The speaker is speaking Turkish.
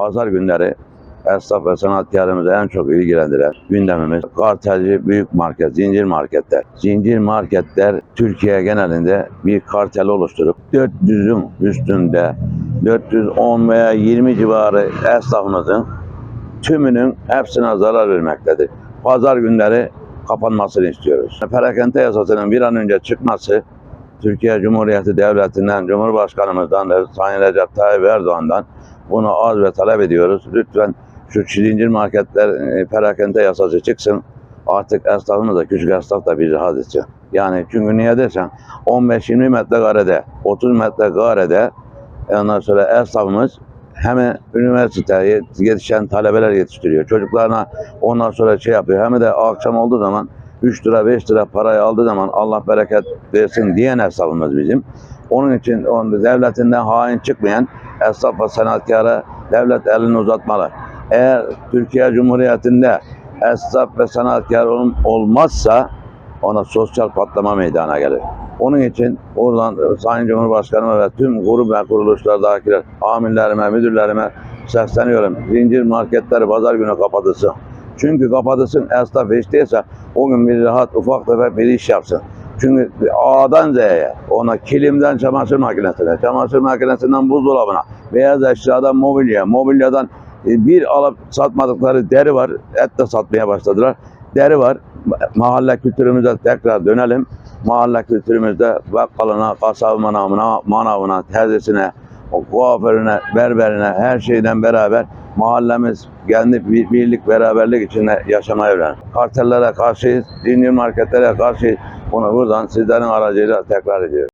Pazar günleri esnaf ve sanatkarımızı en çok ilgilendiren gündemimiz kartelci büyük market, zincir marketler. Zincir marketler Türkiye genelinde bir kartel oluşturup 400'ün üstünde 410 veya 20 civarı esnafımızın tümünün hepsine zarar vermektedir. Pazar günleri kapanmasını istiyoruz. Perakende yasasının bir an önce çıkması Türkiye Cumhuriyeti Devleti'nden, Cumhurbaşkanımızdan Sayın Recep Tayyip Erdoğan'dan bunu az ve talep ediyoruz. Lütfen şu zincir marketler e, perakende yasası çıksın. Artık esnafımız da küçük esnaf da bir rahat etsin. Yani çünkü niye dersen 15-20 metrekarede, 30 metrekarede ondan sonra esnafımız hem üniversiteye yetişen talebeler yetiştiriyor. Çocuklarına ondan sonra şey yapıyor. Hem de akşam olduğu zaman 3 lira 5 lira parayı aldığı zaman Allah bereket versin diyen esnafımız bizim. Onun için onun devletinden hain çıkmayan esnaf ve sanatkara devlet elini uzatmalı. Eğer Türkiye Cumhuriyeti'nde esnaf ve sanatkar ol- olmazsa ona sosyal patlama meydana gelir. Onun için oradan Sayın Cumhurbaşkanıma ve tüm grup ve kuruluşlardakiler, amirlerime, müdürlerime sesleniyorum. Zincir marketleri pazar günü kapatılsın. Çünkü kapatılsın esnaf değilse o gün bir rahat ufak tefek bir iş yapsın. Çünkü A'dan Z'ye, ona kilimden çamaşır makinesine, çamaşır makinesinden buzdolabına, beyaz eşyadan mobilya, mobilyadan e, bir alıp satmadıkları deri var, et de satmaya başladılar. Deri var, mahalle kültürümüze tekrar dönelim. Mahalle kültürümüzde bakkalına, kasabı manavına, manavına, terzisine, kuaförüne, berberine, her şeyden beraber mahallemiz kendi bir- birlik, beraberlik içinde yaşamaya öğren. Kartellere karşıyız, zincir marketlere karşıyız. Bunu buradan sizlerin aracıyla tekrar ediyorum.